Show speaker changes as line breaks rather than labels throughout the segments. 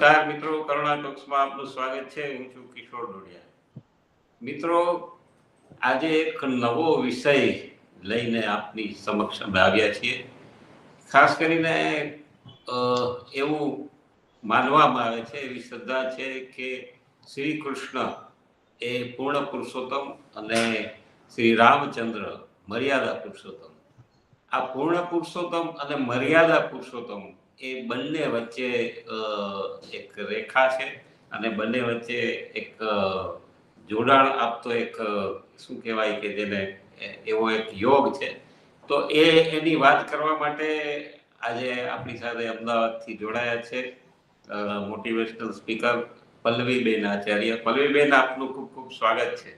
નમસ્કાર મિત્રો, કરુણા ટોક્સમાં આપનું સ્વાગત છે. હું છું કિશોર ડોડિયા. મિત્રો, આજે એક નવો વિષય લઈને આપની સમક્ષ અમે આવ્યા છીએ. ખાસ કરીને એવું માનવામાં આવે છે, એવી શ્રદ્ધા છે કે શ્રી કૃષ્ણ એ પૂર્ણ પુરુષોત્તમ અને શ્રી રામચંદ્ર મર્યાદા પુરુષોત્તમ. આ પૂર્ણ પુરુષોત્તમ અને મર્યાદા પુરુષોત્તમ એ બંને વચ્ચે એક રેખા છે અને બંને વચ્ચે એક જોડાણ આપતો એક શું કહેવાય કે જેને એવો એક યોગ છે. તો એ, એની વાત કરવા માટે આજે આપણી સાથે અમદાવાદથી જોડાયા છે મોટિવેશનલ સ્પીકર પલ્લવીબેન આચાર્ય. પલ્લવીબેન, આપનું ખૂબ ખૂબ સ્વાગત છે.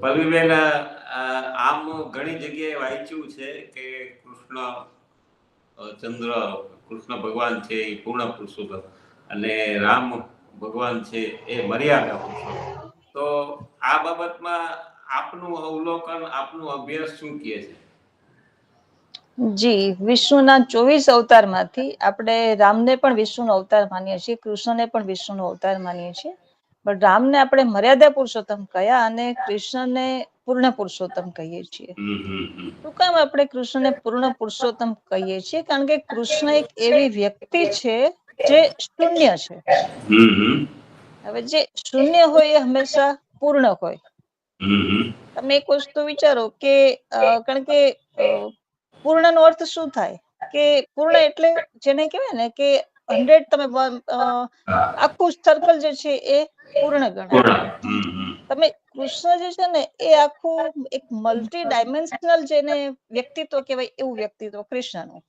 પલ્લવીબેન આમ ઘણી જગ્યાએ વાંચ્યું છે કે કૃષ્ણ ચંદ્ર, કૃષ્ણ ભગવાન છે એ પૂર્ણ પુરુષોત્તમ. અને રામ ભગવાન છે એ મર્યાદા પુરુષોત્તમ. તો આ બાબતમાં આપનું અવલોકન, આપનું અભ્યાસ શું કહે છે?
જી, વિષ્ણુના ચોવીસ અવતારમાંથી આપણે રામને પણ વિષ્ણુનો અવતાર માનીએ છીએ, કૃષ્ણને પણ વિષ્ણુનો અવતાર માનીએ છીએ. પણ રામને આપણે મર્યાદા પુરુષોત્તમ કયા અને કૃષ્ણને પૂર્ણ પુરુષોત્તમ કહીએ છીએ. શું કામ આપણે કૃષ્ણને પૂર્ણ પુરુષોત્તમ કહીએ છીએ? કારણ કે કૃષ્ણ એક એવી વ્યક્તિ છે જે શૂન્ય છે. હવે જે શૂન્ય હોય એ હંમેશા પૂર્ણ હોય. તમે એક વસ્તુ વિચારો કે કારણ કે અ, પૂર્ણનો અર્થ શું થાય? કે પૂર્ણ એટલે જેને કહેવાય ને કે હંડ્રેડ તમે આખું સર્કલ જે છે એ પૂર્ણ ગણાય
પૂર્ણ હમ હમ
તમે કૃષ્ણ જે છે ને એ આખું એક મલ્ટી ડાયમેન્શનલ જેને વ્યક્તિત્વ કહેવાય એવું વ્યક્તિત્વ કૃષ્ણનું.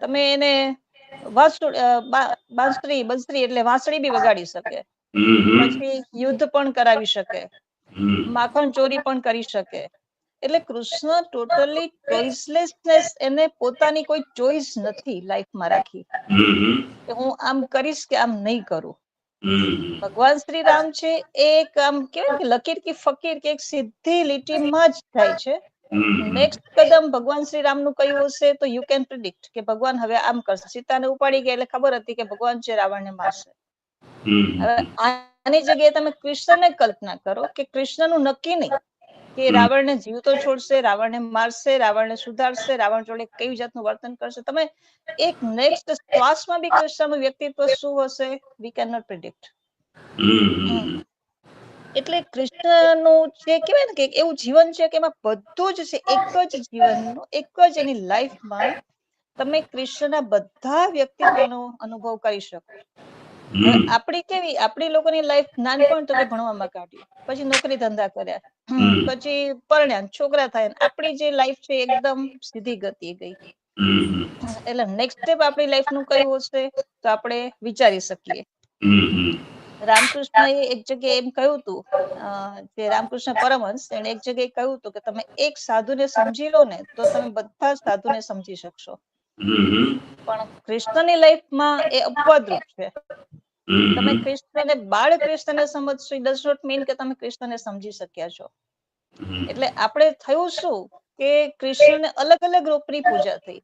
તમે એને વાંસુ- અ, બંસરી એટલે વાંસળી બી વગાડી શકે. પછી યુદ્ધ પણ કરાવી શકે. માખણ ચોરી પણ કરી શકે. એટલે કૃષ્ણ ટોટલી ચોઇસલેસનેસ એને પોતાની કોઈ ચોઇસ નથી લાઈફમાં રાખી. કે હું આમ કરીશ કે આમ નહીં કરું. ભગવાન શ્રી રામ છે એ એક આમ કેવાય ને કે લકીર કે ફકીર કે એક સીધી લીટીમાં જ થાય છે. નેક્સ્ટ કદમ ભગવાન શ્રી રામનું કયું હશે તો યુ કેન પ્રિડિક્ટ કે ભગવાન હવે આમ કરશે. સીતાને ઉપાડી ગયા એટલે ખબર હતી કે ભગવાન છે રાવણને મારશે. હવે આની જગ્યાએ તમે કૃષ્ણને કલ્પના કરો કે કૃષ્ણનું નક્કી નહીં. કે. રાવણને જીવતો છોડશે રાવણને મારશે રાવણને સુધારશે રાવણ જોડે કઈ જાતનું વર્તન કરશે? તમે એક નેક્સ્ટ શ્વાસમાં બી કૃષ્ણનું વ્યક્તિત્વ શું હશે? વી કેન નોટ પ્રિડિક્ટ એટલે કૃષ્ણનું જે કહેવાય ને કે એવું જીવન છે કે એમાં બધું જ છે એક જ જીવનનું એક જ એની લાઈફમાં તમે કૃષ્ણના બધા વ્યક્તિત્વનો અનુભવ કરી શકો. આપણી કેવી આપણી લોકોની લાઈફ નાનપણ તો ભણવામાં કાઢી. પછી નોકરી ધંધા કર્યા. પછી પરણ્યા છોકરા થાય આપણી જે લાઈફ છે એકદમ સીધી ગતિ ગઈ. એટલે નેક્સ્ટ સ્ટેપ આપણી લાઈફનું કયું હશે તો આપણે વિચારી શકીએ. રામકૃષ્ણ એક જગ્યાએ એમ કહ્યું હતું જે રામકૃષ્ણ પરમહંસ એને એક જગ્યાએ કહ્યું હતું કે તમે એક સાધુને સમજી લો ને તો તમે બધા જ સાધુને સમજી શકશો. પણ કૃષ્ણની લાઈફમાં એ અપવાદરૂપ છે. તમે કૃષ્ણને બાળ કૃષ્ણને સમજશો ઇટ ડઝ નોટ મીન કે તમે કૃષ્ણને સમજી શક્યા છો. એટલે આપણે થયું શું કે કૃષ્ણને અલગ અલગ રૂપની પૂજા થઈ.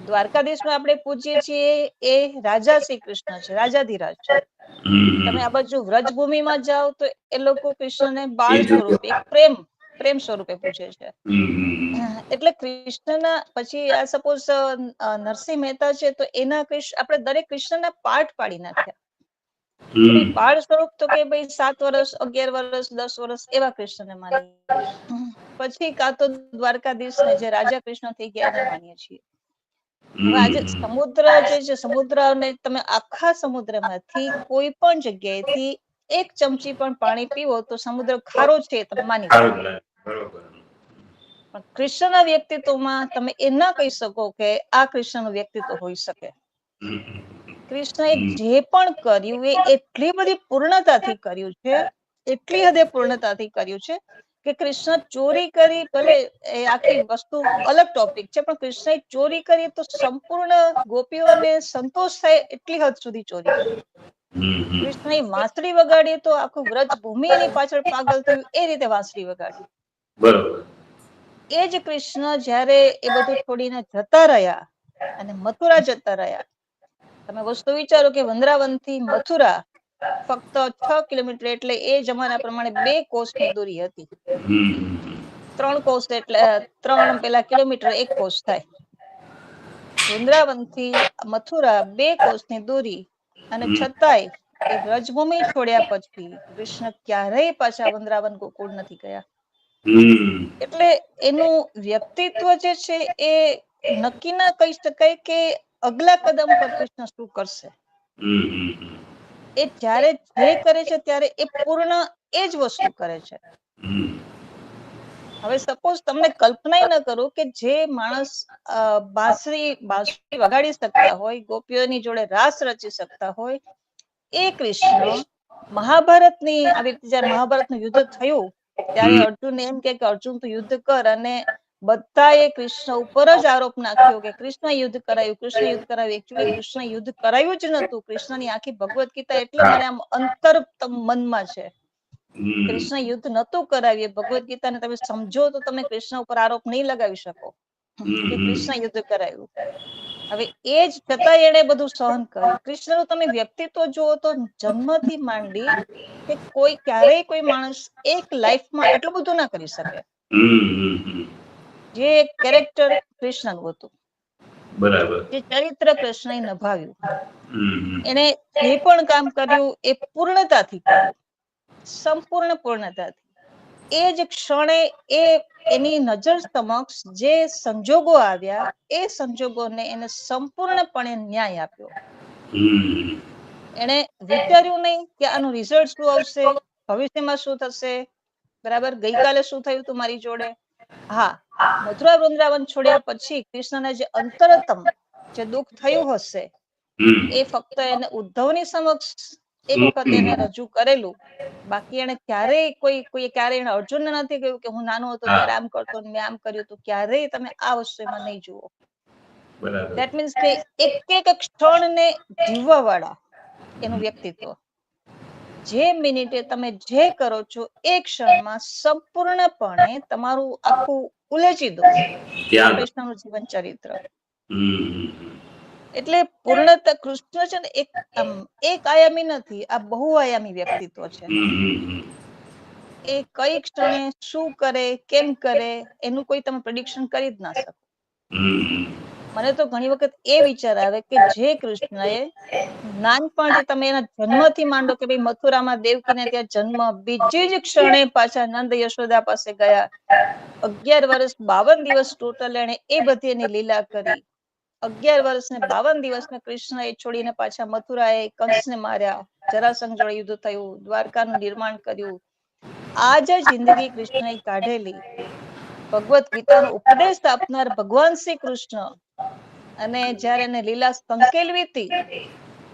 દ્વારકાધીશમાં આપણે પૂજીએ છીએ એ રાજા શ્રી કૃષ્ણ છે રાજાધિરાજ છે. તમે આ બાજુ વ્રજભૂમિમાં જાઓ તો એ લોકો કૃષ્ણને બાળ સ્વરૂપે પ્રેમ પ્રેમ સ્વરૂપે પૂજે છે. એટલે કૃષ્ણના પછી આ સપોઝ નરસિંહ મહેતા છે તો એના કૃષ્ણ આપણે દરેક કૃષ્ણના પાઠ પાડી નાખ્યા. બાળ સ્વરૂપ તો કે ભાઈ સાત વર્ષ અગિયાર વર્ષ દસ વર્ષ એવા કૃષ્ણને માની પછી કાં તો દ્વારકાધીશ ને જે રાજા કૃષ્ણ થઈ ગયા એને માનીએ છીએ. આજે સમુદ્ર જે છે સમુદ્ર ને તમે આખા સમુદ્રમાંથી કોઈ પણ જગ્યાએથી એક ચમચી પણ પાણી પીવો તો સમુદ્ર ખારો છે તમે માની
બરોબર.
પણ કૃષ્ણના વ્યક્તિત્વમાં તમે એ ના કહી શકો કે આ કૃષ્ણનું વ્યક્તિત્વ હોઈ શકે. કૃષ્ણએ જે પણ કર્યું એ એટલી બધી પૂર્ણતાથી કર્યું છે, એટલી હદે પૂર્ણતાથી કર્યું છે કે કૃષ્ણ ચોરી કરી, ભલે એ આખી વસ્તુ અલગ ટોપિક છે, પણ કૃષ્ણએ ચોરી કરી તો સંપૂર્ણ ગોપીઓને સંતોષ થાય એટલી હદ સુધી ચોરી કરી. કૃષ્ણએ વાંસળી વગાડી તો આખું વ્રજ ભૂમિ એની પાછળ પાગલ થયું, એ રીતે વાંસળી વગાડી.
બરોબર.
એ જ કૃષ્ણ જ્યારે એ બધું છોડીને જતા રહ્યા અને મથુરા જતા રહ્યા તમે વસ્તુ વિચારો કે વંદરાવનથી મથુરા ફક્ત છ કિલોમીટર એટલે એ જમાના પ્રમાણે બે કોસની દૂરી હતી. ત્રણ કોસ એટલે ત્રણ પેલા કિલોમીટર એક કોસ થાય. વૃંદાવનથી મથુરા બે કોસની દૂરી અને છતાંય એ વ્રજભૂમિ છોડ્યા પછી કૃષ્ણ ક્યારેય પાછા વૃંદાવન ગોકુળ નથી ગયા. એટલે એનું વ્યક્તિત્વ જે છે એ નક્કી ના કહી શકાય કે અગલા કદમ પર કૃષ્ણ શું કરશે. એ જ્યારે જે કરે છે ત્યારે એ પૂર્ણ એ જ વસ્તુ કરે છે. હવે સપોઝ તમને કલ્પના ન કરો કે જે માણસ બાંસરી બાંસરી વગાડી શકતા હોય ગોપીઓની જોડે રાસ રચી શકતા હોય એ કૃષ્ણ મહાભારતની આવી રીતે જયારે મહાભારતનું યુદ્ધ થયું ત્યારે અર્જુન એમ કે અર્જુન તું યુદ્ધ કર અને બધાએ કૃષ્ણ ઉપર જ આરોપ નાખ્યો કે કૃષ્ણ યુદ્ધ કરાયું કૃષ્ણ યુદ્ધ કરાયું. એકચ્યુઅલી કૃષ્ણ યુદ્ધ કરાયું જ નતું કૃષ્ણની આખી ભગવત ગીતા એટલે મને આમ અંતર મનમાં છે. કૃષ્ણ યુદ્ધ નતું કરાવ્યું. ભગવત ગીતાને તમે સમજો તો તમે કૃષ્ણ ઉપર આરોપ નહીં લગાવી શકો. કે કૃષ્ણ યુદ્ધ કરાયું. હવે એ જ છતાં એણે બધું સહન કર્યું. કૃષ્ણનું તમે વ્યક્તિત્વ જુઓ તો જન્મથી માંડી કે કોઈ ક્યારેય કોઈ માણસ એક લાઈફમાં એટલું બધું ના કરી શકે. જે કેરેક્ટર કૃષ્ણનું હતું.
બરાબર.
જે ચરિત્ર કૃષ્ણએ નભાવ્યું. એને જે પણ કામ કર્યું એ પૂર્ણતાથી કર્યું. સંપૂર્ણ પૂર્ણતાથી. એ જ ક્ષણે એ એની નજર સમક્ષ જે સંજોગો આવ્યા એ સંજોગોને એને સંપૂર્ણપણે ન્યાય આપ્યો. એને વિચાર્યું નહીં કે આનું રિઝલ્ટ શું આવશે ભવિષ્યમાં શું થશે? બરાબર? ગઈકાલે શું થયું તું મારી જોડે? હા. મથુરા વૃંદાવન છોડ્યા પછી કૃષ્ણને જે અંતરતમ જે દુઃખ થયું હશે એ ફક્ત એને ઉદ્ધવની સમક્ષ એક વખત એને રજૂ કરેલું. બાકી એને ક્યારેય કોઈ કોઈ ક્યારેય એને અર્જુન નથી કહ્યું કે હું નાનો હતો ત્યારે આમ કરતો મેં આમ કર્યું તો ક્યારેય તમે આ વસ્તુમાં નહીં જુઓ. દેટ મીન્સ કે એક એક ક્ષણને જીવવા વાળા એનું વ્યક્તિત્વ. જે મિનિટે તમે જે કરો છો એ ક્ષણમાં સંપૂર્ણપણે તમારું આખું ઉલેચી દો. કૃષ્ણનું જીવન ચરિત્ર.
હમ.
એટલે પૂર્ણતા કૃષ્ણ છે ને એક એક આયામી નથી આ બહુઆયામી વ્યક્તિત્વ છે. એ કઈ ક્ષણે શું કરે કેમ કરે એનું કોઈ તમે પ્રેડિક્શન કરી જ ના શકો. મને તો ઘણી વખત એ વિચાર આવે કે જે કૃષ્ણએ નાનપણથી તમે એના જન્મથી માંડો કે ભાઈ મથુરામાં દેવકીને ત્યાં જન્મ બીજી જ ક્ષણે પાછા નંદ યશોદા પાસે ગયા અગિયાર વર્ષ બાવન દિવસ ટોટલ એને એ બધી એની લીલા કરી. અગિયાર વર્ષ ને બાવન દિવસમાં કૃષ્ણ એ છોડીને પાછા મથુરાએ કંસને માર્યા. જરાસંઘ જોડે યુદ્ધ થયું, દ્વારકાનું નિર્માણ કર્યું. આ જે જિંદગી કૃષ્ણએ કાઢેલી. ભગવત ગીતાનો ઉપદેશ આપનાર ભગવાન શ્રી કૃષ્ણ. અને જ્યારે એને લીલા સંકેલવી હતી,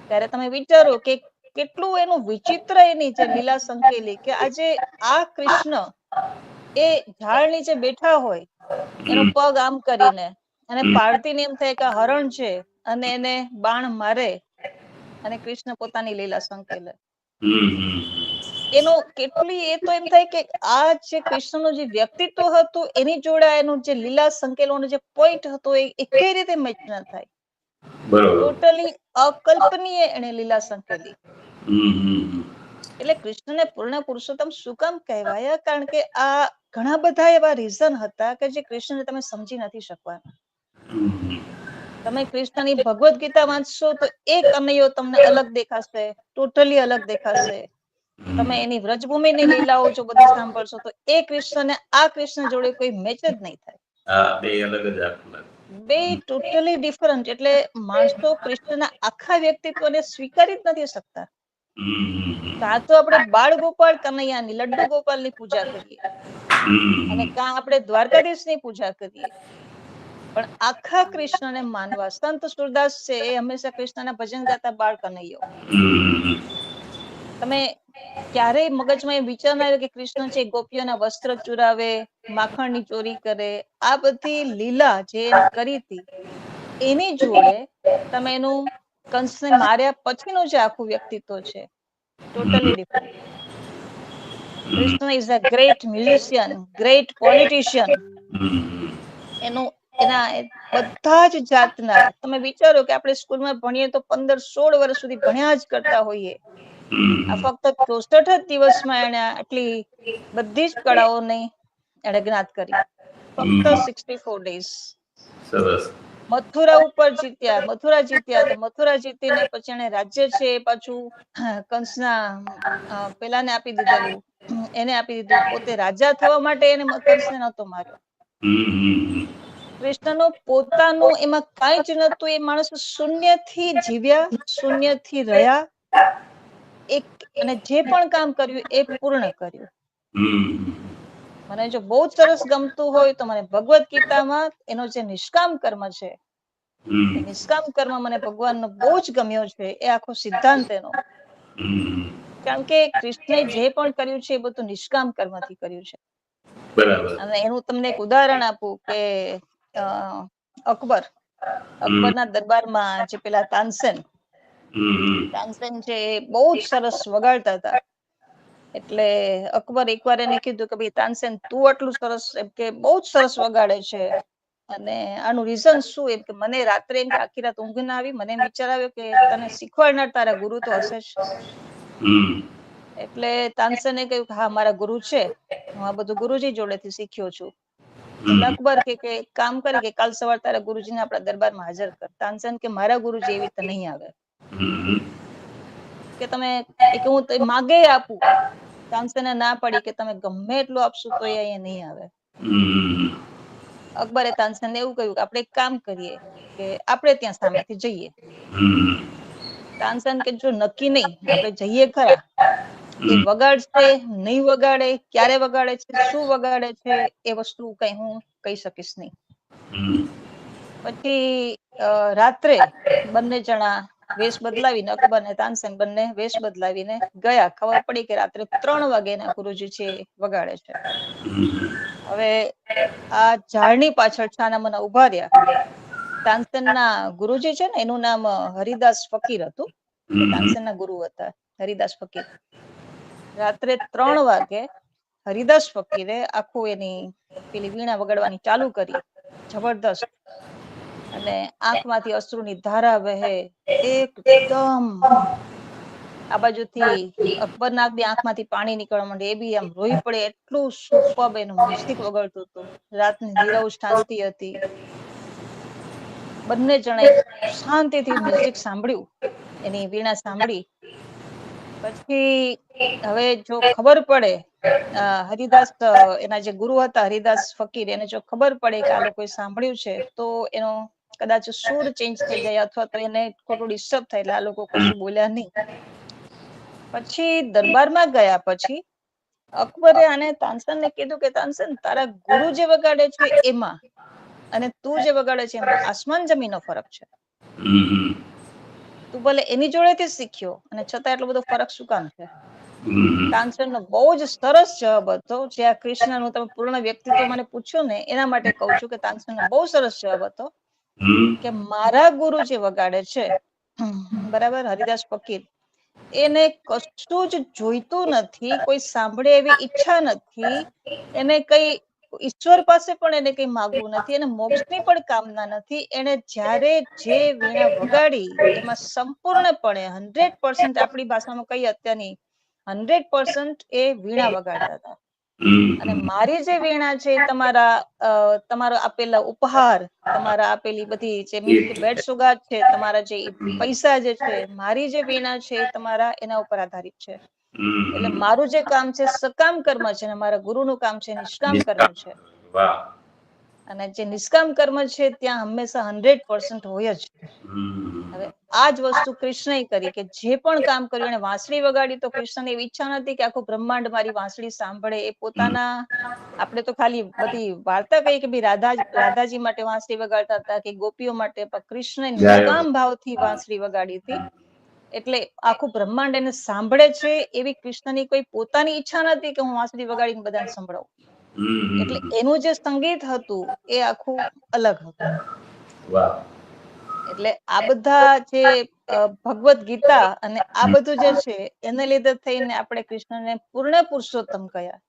ત્યારે તમે વિચારો કે કેટલું એનું વિચિત્ર એની જે લીલા સંકેલી કે આજે આ કૃષ્ણ એ ઝાડ નીચે બેઠા હોય, એનો પગ આમ કરીને અને પાડતીને એમ થાય કે હરણ છે અને એને બાણ મારે અને કૃષ્ણ પોતાની લીલા સંકેલે એનો કેટલી એ તો એમ થાય કે આ જે કૃષ્ણનું જે વ્યક્તિત્વ હતું એની જોડે એનું જે લીલા સંકેલોનો જે પોઈન્ટ હતો એ કઈ રીતે મેચ ન થાય. ટોટલી અકલ્પનીય એને લીલા સંકેલી એટલે કૃષ્ણને પૂર્ણ પુરુષોત્તમ શું કામ કહેવાયા? કારણ કે આ ઘણા બધા એવા રીઝન હતા કે જે કૃષ્ણને તમે સમજી નથી શકવાના. તમે કૃષ્ણની ભગવદ્ ગીતા વાંચશો તો એક કનૈયો તમને અલગ દેખાશે ટોટલી અલગ દેખાશે. તમે એની વ્રજભૂમિની લીલાઓ જો બધી સાંભળશો તો એ કૃષ્ણ આ કૃષ્ણ જોડે કોઈ મેચ જ નહીં થાય.
બે અલગ જ
બે ટોટલી ડિફરન્ટ એટલે માણસો કૃષ્ણના આખા વ્યક્તિત્વને સ્વીકારી જ નથી શકતા. કાં તો આપણે બાળ ગોપાલ કનૈયાની લડ્ડુ ગોપાલની પૂજા કરીએ. અને કાં આપણે દ્વારકાધીશની પૂજા કરીએ. પણ આખા કૃષ્ણને માનવા. સંત સુરદાસ છે એ હંમેશા કૃષ્ણના ભજન ગાતા બાળ કનૈયો. તમે ક્યારેય મગજમાં એ વિચાર ના કે કૃષ્ણ છે ગોપીઓના વસ્ત્ર ચુરાવે, માખણની ચોરી કરે, આ બધી લીલા જે કરી હતી, એની જોડે તમે એનું કંસને માર્યા પછીનું જે આખું વ્યક્તિત્વ છે totally different Krishna is a great musician great politician એનું એના બધા જ જાતના તમે વિચારો કે આપણે સ્કૂલમાં ભણીએ તો પંદર સોળ વર્ષ સુધી ભણ્યા જ કરતા હોઈએ. આ ફક્ત ચોસઠ જ દિવસમાં એને આટલી બધી જ કળાઓને એણે જ્ઞાત કરી. ફક્ત. સિક્સટી ફોર ડેઝ
સરસ.
મથુરા ઉપર જીત્યા મથુરા જીત્યા તો મથુરા જીતીને પછી એને રાજ્ય છે એ પાછું કંસના પેલાને આપી દીધેલું. એને આપી દીધું. પોતે રાજા થવા માટે એને કંસને નહોતો માર્યો. કૃષ્ણનો પોતાનું એમાં કઈ જ નતું એ માણસ શૂન્યથી જીવ્યા શૂન્યથી રહ્યા. એક અને જે પણ કામ કર્યું એ પૂર્ણ કર્યું. મને જો બહુ સરસ ગમતું હોય તો મને ભગવદ્ ગીતામાં એનો જે નિષ્કામ કર્મ છે નિષ્કામ કર્મ મને ભગવાનનો બહુ જ ગમ્યો છે એ આખો સિદ્ધાંત એનો કારણ કે કૃષ્ણે જે પણ કર્યું છે એ બધું નિષ્કામ કર્મથી કર્યું છે.
બરાબર.
અને એનું તમને એક ઉદાહરણ આપું કે અકબર. અકબરના દરબારમાં જે પેલા તાનસેન. તાનસેન છે બહુ જ સરસ વગાડતા હતા. એટલે અકબર એકવાર એને કીધું કે ભાઈ તાનસેન તું આટલું સરસ એમ કે બહુ જ સરસ વગાડે છે. અને આનું રીઝન શું એમ કે મને રાત્રે એમ કે આખી રાત ઊંઘ ના આવી મને વિચાર આવ્યો કે તને શીખવાડનાર તારા ગુરુ તો હશે જ. એટલે તાનસેને કહ્યું કે હા મારા ગુરુ છે. હું આ બધું ગુરુજી જોડેથી શીખ્યો છું. અકબર કે કે એક કામ કરે કે કાલ સવાર તારા ગુરુજીને આપણા દરબારમાં હાજર કર. તાનસેન કે મારા ગુરુજી એવી રીતે નહીં આવે. કે તમે કે હું માગે આપું. તાનસેને ના પડી કે તમે ગમે એટલું આપશો તો એ અહીંયા નહીં આવે. અકબરે તાનસેનને એવું કહ્યું કે આપણે એક કામ કરીએ કે આપણે ત્યાં સામેથી જઈએ. તાનસેન કે જો નક્કી નહીં આપણે જઈએ ખરા. એ વગાડશે નહીં વગાડે ક્યારે વગાડે છે શું વગાડે છે એ વસ્તુ કઈ હું કહી શકીશ નહીં. પછી રાત્રે બંને જણા વેશ બદલાવીને અકબર ને તાનસેન બંને વેશ બદલાવીને ગયા. ખબર પડી કે રાત્રે ત્રણ વાગે એના ગુરુજી છે વગાડે છે. હવે આ ઝાડની પાછળ છાનામાના ઊભા રહ્યા. તાનસેનના ગુરુજી છે ને એનું નામ હરિદાસ ફકીર હતું. તાનસેનના ગુરુ હતા હરિદાસ ફકીર. રાત્રે ત્રણ વાગે હરિદાસ ફકીરે આખું એની પેલી વીણા વગાડવાની ચાલુ કરી. જબરદસ્ત. અને આંખમાંથી અશ્રુની ધારા વહે. એકદમ. આ બાજુથી અકબરના બી આંખમાંથી પાણી નીકળવા માંડે. એ બી આમ રોઈ પડે. એટલું સુપબ એનું મ્યુઝિક વગાડતું હતું. રાતની નીરવ શાંતિ હતી. બંને જણાએ શાંતિથી મ્યુઝિક સાંભળ્યું. એની વીણા સાંભળી. પછી હવે જો ખબર પડે હરિદાસ એના જે ગુરુ હતા, હરિદાસ ફકીર, એને જો ખબર પડે કે આ લોકોએ સાંભળ્યું છે, તો એનો કદાચ સૂર ચેન્જ થઈ જાય અથવા તો એને ખોટું ડિસ્ટર્બ થાય, એટલે આ લોકો કશું બોલ્યા નહીં પછી દરબારમાં ગયા પછી અકબરે આને તાનસેનને કીધું કે, તાનસન, તારા ગુરુ જે વગાડે છે એમાં, અને તું જે વગાડે છે એમાં આસમાન જમીનનો ફરક છે. તું ભલે એની જોડેથી શીખ્યો અને છતાં એટલો બધો ફરક શું કામ છે. તાનસેનનો બહુ જ સરસ જવાબ હતો જે આ કૃષ્ણનું તમે પૂર્ણ વ્યક્તિત્વ મને પૂછ્યો ને એના માટે કહું છું કે તાનસેનનો બહુ સરસ જવાબ હતો કે મારા ગુરુ જે વગાડે છે બરાબર હરિદાસ ફકીર એને કશું જ જોઈતું નથી કોઈ સાંભળે એવી ઈચ્છા નથી એને કઈ ઈશ્વર પાસે પણ એને કઈ માગવું નથી અને મોક્ષની પણ કામના નથી. એને જ્યારે જે વીણા વગાડી એમાં સંપૂર્ણપણે હંડ્રેડ પર્સન્ટ આપણી ભાષામાં કઈ અત્યારની હંડ્રેડ પર્સન્ટ એ વીણા વગાડતા હતા. અને મારી જે વીણા છે તમારા તમારો આપેલા ઉપહાર તમારા આપેલી બધી જે બેડ સુગાત છે તમારા જે પૈસા જે છે મારી જે વીણા છે એ તમારા એના ઉપર આધારિત છે. એટલે મારું જે કામ છે સકામ કર્મ છે અને મારા ગુરુનું કામ છે નિષ્કામ કર્મ છે. અને જે નિષ્કામ કર્મ છે ત્યાં હંમેશા હંડ્રેડ પર્સન્ટ હોય જ. હવે આ જ વસ્તુ કૃષ્ણએ કરી કે જે પણ કામ કર્યું અને વાંસળી વગાડી તો કૃષ્ણને એવી ઈચ્છા નથી કે આખું બ્રહ્માંડ મારી વાંસળી સાંભળે. એ પોતાના આપણે તો ખાલી બધી વાર્તા કહી કે ભાઈ રાધા રાધાજી માટે વાંસળી વગાડતા હતા કે ગોપીઓ માટે પણ કૃષ્ણ નિષ્કામ ભાવથી વાંસળી વગાડી હતી. એટલે આખું બ્રહ્માંડ એને સાંભળે છે એવી કૃષ્ણની કોઈ પોતાની ઈચ્છા નથી કે હું વાંસળી વગાડીને બધાને સંભળાવું. એટલે એનું જે સંગીત હતું એ આખું અલગ હતું. એટલે આ બધા જે અ, ભગવદ ગીતા અને આ બધું જે છે એને લીધે થઈને આપણે કૃષ્ણને પૂર્ણ પુરુષોત્તમ કહ્યા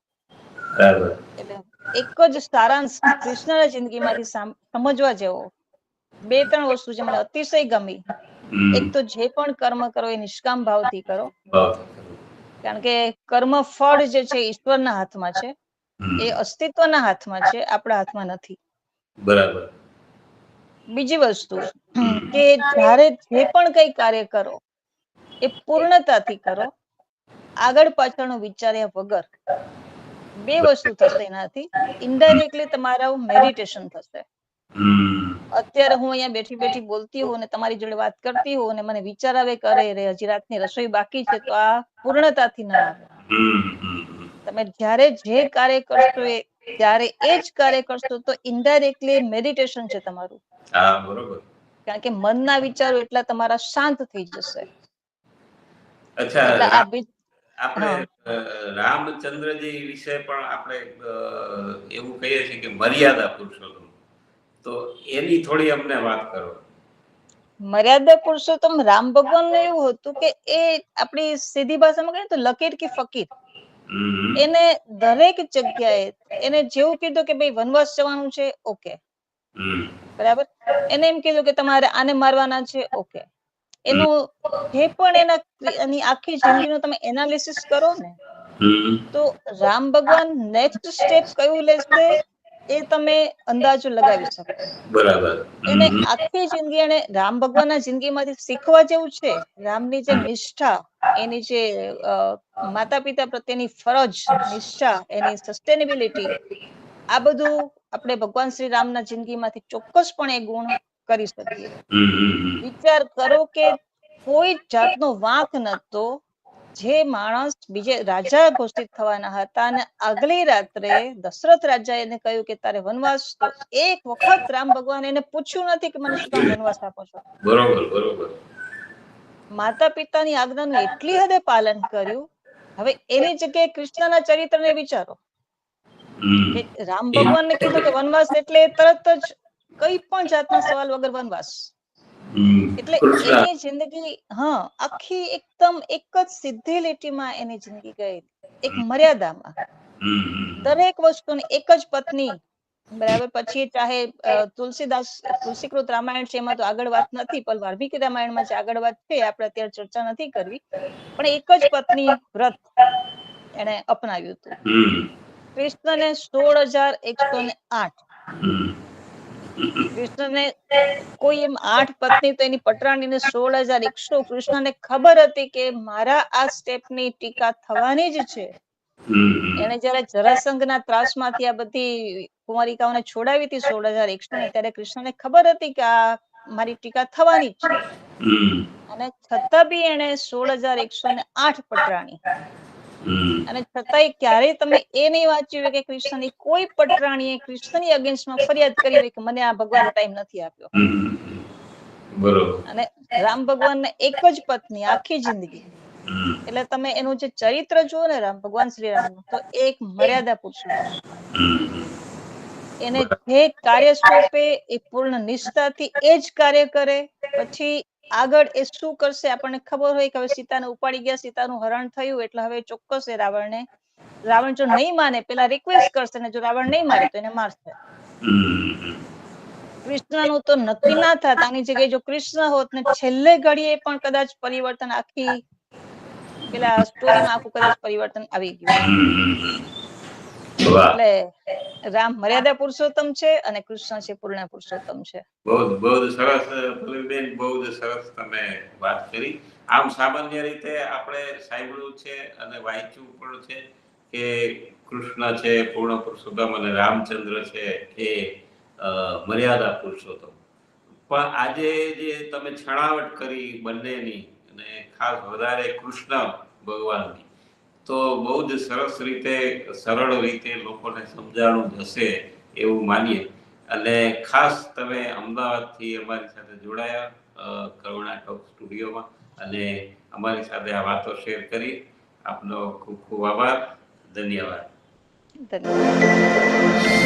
એટલે એક જ સારાંશ કૃષ્ણના જિંદગીમાંથી સામ- સમજવા જેવો. બે ત્રણ વસ્તુ જે મને અતિશય ગમી. એક તો જે પણ કર્મ કરો એ નિષ્કામ ભાવથી કરો. કારણ કે કર્મ ફળ જે છે ઈશ્વરના હાથમાં છે. એ અસ્તિત્વના હાથમાં છે આપણા હાથમાં નથી.
બરાબર.
બીજી વસ્તુ કે જ્યારે જે પણ કઈ કાર્ય કરો એ પૂર્ણતાથી કરો. આગળ પાછળનું વિચાર્યા વગર બે વસ્તુ થશે એનાથી. ઇનડાયરેક્ટલી તમારું મેડિટેશન થશે. અત્યારે હું અહીંયા બેઠી બેઠી બોલતી હોઉં અને તમારી જોડે વાત કરતી હોઉં અને મને વિચાર આવે કરે રે હજી રાતની રસોઈ બાકી છે તો આ પૂર્ણતાથી ના આવે. તમે જ્યારે જે કાર્ય કરશો એ ત્યારે એ જ કાર્ય કરશો તો ઇનડાયરેક્ટલી મેડિટેશન છે તમારું.
હા બરોબર.
કારણ કે મનના વિચારો એટલા તમારા શાંત થઈ જશે.
અચ્છા આપણે રામચંદ્રજી વિશે પણ આપણે એવું કહીએ છીએ કે મર્યાદા પુરુષોત્તમ. તો એની થોડી અમને વાત કરો.
મર્યાદા પુરુષોત્તમ રામ ભગવાન એવું હતું કે એ આપણી સીધી ભાષામાં કહીએ તો લકીર કે ફકીર. એને દરેક જગ્યાએ એને જેવું કીધું કે ભાઈ વનવાસ જવાનું છે ઓકે. બરાબર? એને એમ કીધું કે તમારે આને મારવાના છે ઓકે. એનું જે પણ એના એની આખી જિંદગીનું તમે એનાલિસિસ કરો ને તો રામ ભગવાન નેક્સ્ટ સ્ટેપ કયું લેશે? એ તમે અંદાજો લગાવી શકો.
બરાબર.
એને આખી જિંદગી એને રામ ભગવાનના જિંદગીમાંથી શીખવા જેવું છે રામની જે નિષ્ઠા એની જે માતા પિતા પ્રત્યેની ફરજ નિષ્ઠા એની સસ્ટેનેબિલિટી આ બધું આપણે ભગવાન શ્રી રામના જિંદગીમાંથી ચોક્કસપણે ગુણ કરી શકીએ. વિચાર કરો કે કોઈ જાતનો વાંક નતો જે માણસ બીજે રાજા ઘોષિત થવાના હતા અને આગલી રાત્રે દશરથ રાજા એને કહ્યું કે તારે વનવાસ તો એક વખત રામ ભગવાન એને પૂછ્યું નથી કે મને શું વનવાસ આપો છો?
બરોબર બરોબર.
માતા પિતાની આજ્ઞાનું એટલી હદે પાલન કર્યું. હવે એની જગ્યાએ કૃષ્ણના ચરિત્રને વિચારો. રામ ભગવાનને કીધું કે વનવાસ એટલે તરત જ કઈ પણ જાતના સવાલ વગર વનવાસ. એટલે એની જિંદગી હા આખી એકદમ એક જ સીધી લીટીમાં એની જિંદગી ગઈ એક મર્યાદામાં. દરેક વસ્તુની એક જ પત્ની બરાબર પછી ચાહે તુલસીદાસ તુલસીકૃત રામાયણ છે એમાં તો આગળ વાત નથી પણ વાલ્મીકી રામાયણમાં જે આગળ વાત છે આપણે અત્યારે ચર્ચા નથી કરવી પણ એક જ પત્ની વ્રત એને અપનાવ્યું હતું. કૃષ્ણને સોળ હજાર એકસો ને આઠ. કૃષ્ણને કોઈ એમ આઠ પત્ની તો એની પટરાણીને સોળ હજાર એકસો કૃષ્ણને ખબર હતી કે મારા આ સ્ટેપની ટીકા થવાની જ છે. એને જયારે જરાસંઘના ત્રાસમાંથી આ બધી કુમારિકાઓને છોડાવી હતી સોળ હજાર એકસો ને ત્યારે કૃષ્ણને ખબર હતી કે આ મારી ટીકા થવાની જ છે. અને છતાં બી એને સોળ હજાર એકસો ને આઠ પટરાણી. અને છતાંય ક્યારેય તમે એ નહીં વાંચ્યું કે કૃષ્ણની કોઈ પટરાણીએ કૃષ્ણની અગેન્સ્ટમાં ફરિયાદ કરી હોય કે મને આ ભગવાન ટાઈમ નથી આપ્યો.
બરોબર.
અને રામ ભગવાનને એક જ પત્ની આખી જિંદગી. એટલે તમે એનું જે ચરિત્ર જુઓ ને રામ ભગવાન શ્રી રામનું તો એક મર્યાદા
પુરુષ
એને જે કાર્ય સોંપે એ પૂર્ણ નિષ્ઠાથી એ જ કાર્ય કરે પછી આગળ એ શું કરશે આપણને ખબર હોય કે હવે સીતાને ઉપાડી ગયા, સીતાનું હરણ થયું, એટલે હવે ચોક્કસ એ રાવણને, રાવણ જો નહીં માને, પેલા રિક્વેસ્ટ કરશે ને જો રાવણ નહીં મારે તો એને મારશે. કૃષ્ણનું તો નક્કી ના થાત આની જગ્યાએ જો કૃષ્ણ હોત ને છેલ્લે ઘડીએ પણ કદાચ પરિવર્તન આખી, પેલા સ્ટોરીમાં આખું કદાચ પરિવર્તન આવી ગયું એટલે રામ મર્યાદા પુરુષોત્તમ છે અને કૃષ્ણ છે પૂર્ણ પુરુષોત્તમ છે.
બહુ બહુ સરસ પલ્લવીબેન બહુ સરસ તમે વાત કરી. આમ સામાન્ય રીતે આપણે સાંભળ્યું છે અને વાંચ્યું પણ છે કે કૃષ્ણ છે પૂર્ણ પુરુષોત્તમ અને રામચંદ્ર છે એ મર્યાદા પુરુષોત્તમ. પણ આજે જે તમે છણાવટ કરી બંનેની અને ખાસ વધારે કૃષ્ણ ભગવાનની તો બહુ જ સરસ રીતે, સરળ રીતે લોકોને સમજાણું જશે એવું માનીએ. અને ખાસ તમે અમદાવાદથી અમારી સાથે જોડાયા કરુણા ટોક સ્ટુડિયોમાં. અને અમારી સાથે આ વાતો શેર કરી. આપનો ખૂબ ખૂબ આભાર. ધન્યવાદ.
ધન્યવાદ.